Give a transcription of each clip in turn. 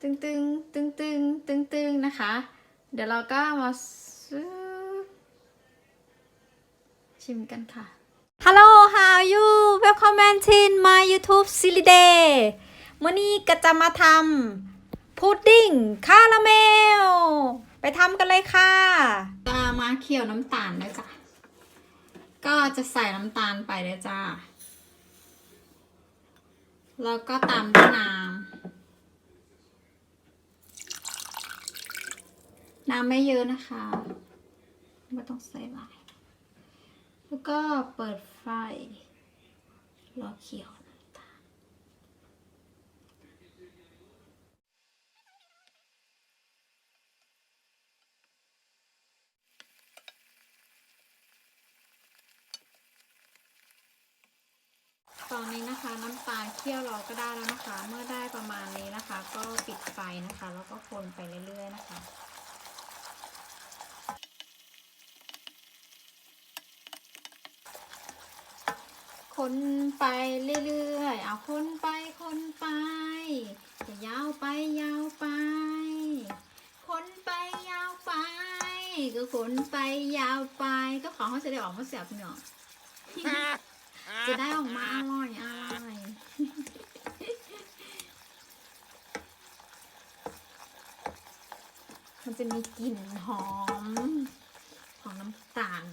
ตึงตึงตึงตึงตึงตึงนะคะ เดี๋ยวเราก็มาซื้อชิมกันค่ะ Hello how are you welcome to my YouTube series day มื่อนี้ก็จะมาทำพุดดิ้งคาราเมล ไปทำกันเลยค่ะจะมาเคี่ยวน้ำตาลเลยจ้ะก็จะใส่น้ำตาลไปเลยจ้าแล้วก็ตามด้วยน้ำ น้ำไม่เยอะนะคะ ไม่ต้องใส่หลาย แล้วก็เปิดไฟ รอเคี่ยวน้ำตาลตอนนี้นะคะน้ำตาลเคี่ยวเราก็ได้แล้วนะคะ เมื่อได้ประมาณนี้นะคะ ก็ปิดไฟนะคะ แล้วก็คนไปเรื่อยๆนะคะ คนไปเรื่อยๆ เอาคนไปคนไป จะยาวไปยาวไป คนไปยาวไป ก็คนไปยาวไป ก็ขอเขาจะได้ออกมาเสียบเนาะจะได้ออกมาอร่อยอร่อยมันจะมีกลิ่นหอม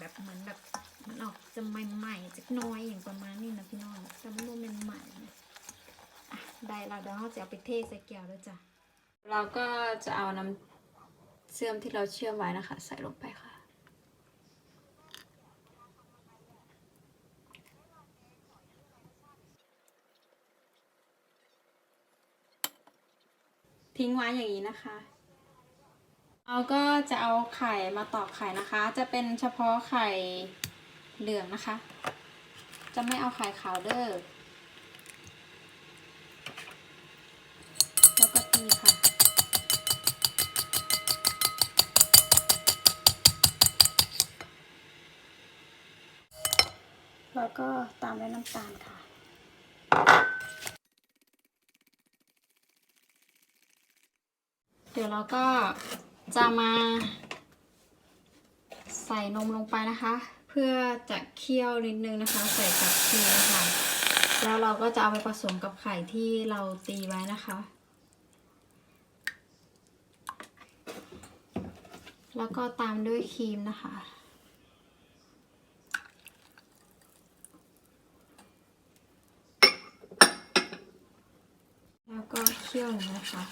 แบบเหมือนแบบมันออกจะใหม่ๆจะน้อยอย่างประมาณนี้นะพี่น้องแต่ม่รู้เป็นใหม่ได้เราเดี๋ยวเราจะเอาไปเทใส่แก้วด้วยจ้ะเราก็จะเอาน้ำเชื่อมที่เราเชื่อมไว้นะคะ ใส่ลงไปค่ะ ทิ้งไว้อย่างนี้นะคะ เราก็จะเอาไข่มาตอกไข่นะคะ จะเป็นเฉพาะไข่เหลืองนะคะ จะไม่เอาไข่ขาวเด้อแล้วก็ตีค่ะ แล้วก็ตามด้วยน้ำตาลค่ะเดี๋ยวเราก็ จะมาใส่นมลงไปนะคะ เพื่อจะเคี่ยวนิดนึงนะคะ ใส่กับเคี่ยวค่ะแล้วเราก็จะเอาไปผสมกับไข่ที่เราตีไว้นะคะ แล้วก็ตามด้วยครีมนะคะ แล้ว ก็เคี่ยวนะคะ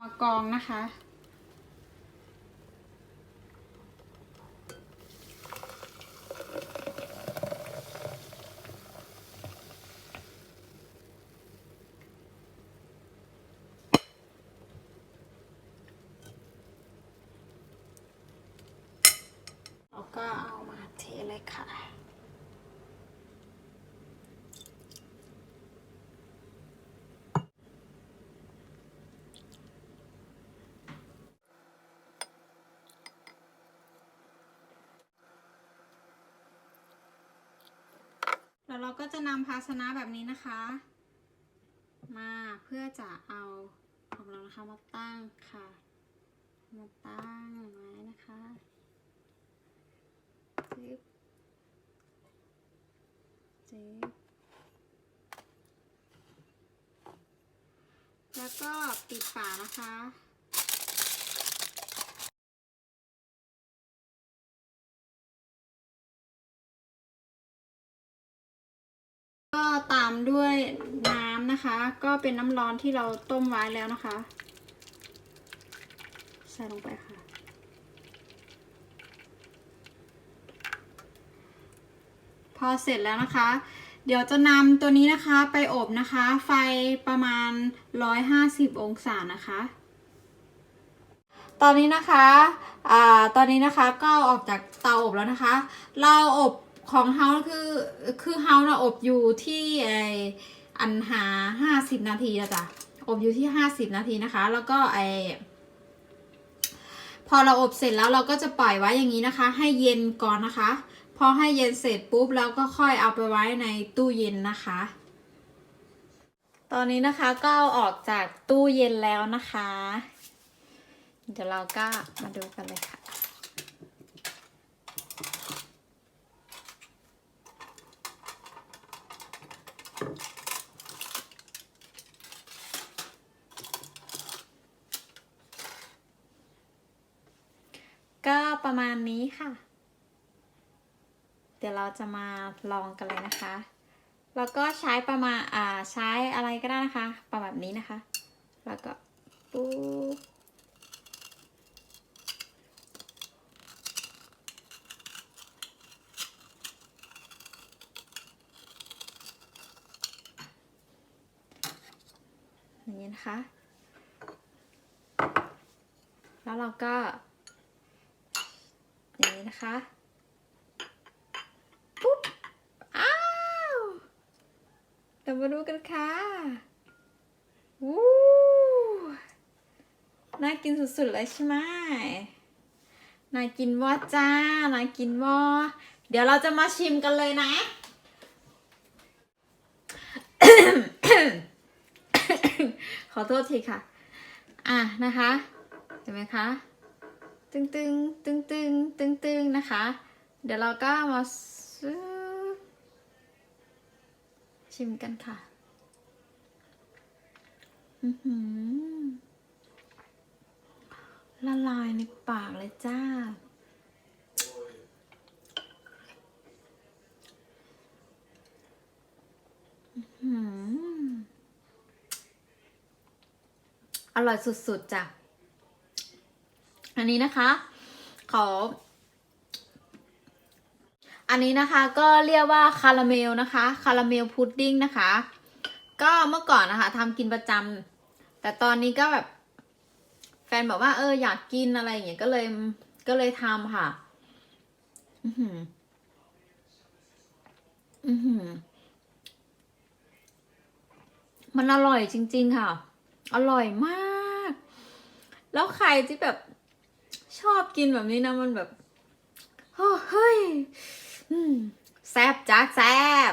มากองนะคะ ก็เอามาเทเลยค่ะ แล้วเราก็จะนำภาชนะแบบนี้นะคะ มาเพื่อจะเอาของเรานะคะมาตั้งค่ะ มาตั้งไว้นะคะ จิ๊บจิ๊บแล้วก็ปิดฝานะคะก็ตามด้วยน้ำนะคะ ก็เป็นน้ำร้อนที่เราต้มไว้แล้วนะคะ ใส่ลงไปค่ะ พอเสร็จแล้วนะคะ เดี๋ยวจะนำตัวนี้นะคะไปอบนะคะ ไฟประมาณ 150 องศานะคะ ตอนนี้นะคะอ่าตอนนี้นะคะก็ออกจากเตาอบแล้วนะคะ เราอบของเฮาคือคือเฮาเราอบอยู่ที่ไออันหาห้าสิบนาทีนะจ๊ะอบอยู่ที่ห้าสิบนาทีนะคะ แล้วก็ไอพอเราอบเสร็จแล้วเราก็จะปล่อยไว้อย่างนี้นะคะ ให้เย็นก่อนนะคะ พอให้เย็นเสร็จปุ๊บเราก็ค่อยเอาไปไว้ในตู้เย็นนะคะ ตอนนี้นะคะก็เอาออกจากตู้เย็นแล้วนะคะ เดี๋ยวเราก็มาดูกันเลยค่ะก็ประมาณนี้ค่ะ เดี๋ยวเราจะมาลองกันเลยนะคะ แล้วก็ใช้ประมาณอ่าใช้อะไรก็ได้นะคะ ประมาณนี้นะคะ แล้วก็ปุ๊บอย่างนี้นะคะ แล้วเราก็ อย่างนี้นะคะ ปุ๊บ อ้าว เดี๋ยวมาดูกันค่ะวู้น่ากินสุดๆเลยใช่ไหมน่ากินว่าจ้าน่ากินว่าเดี๋ยวเราจะมาชิมกันเลยนะ ขอโทษทีค่ะ อะนะคะ เห็นไหมคะ ตึงตึงตึงตึงตึงตึงนะคะ เดี๋ยวเราก็มา ชิมกันค่ะ อือหือ ละลายในปากเลยจ้า อืออร่อยสุดๆจ้ะ อันนี้นะคะ ขอ อันนี้นะคะก็เรียกว่าคาราเมลนะคะคาราเมลพุดดิ้งนะคะ ก็เมื่อก่อนนะคะทำกินประจำแต่ตอนนี้ก็แบบ แฟนบอกว่าเอออยากกินอะไรอย่างเงี้ยก็เลยก็เลยทำค่ะ อือหือ อือหือ มันอร่อยจริง ๆ ค่ะ อร่อยมาก แล้วใครที่แบบชอบกินแบบนี้นะมันแบบเฮ้ย แซบจ้าแซบ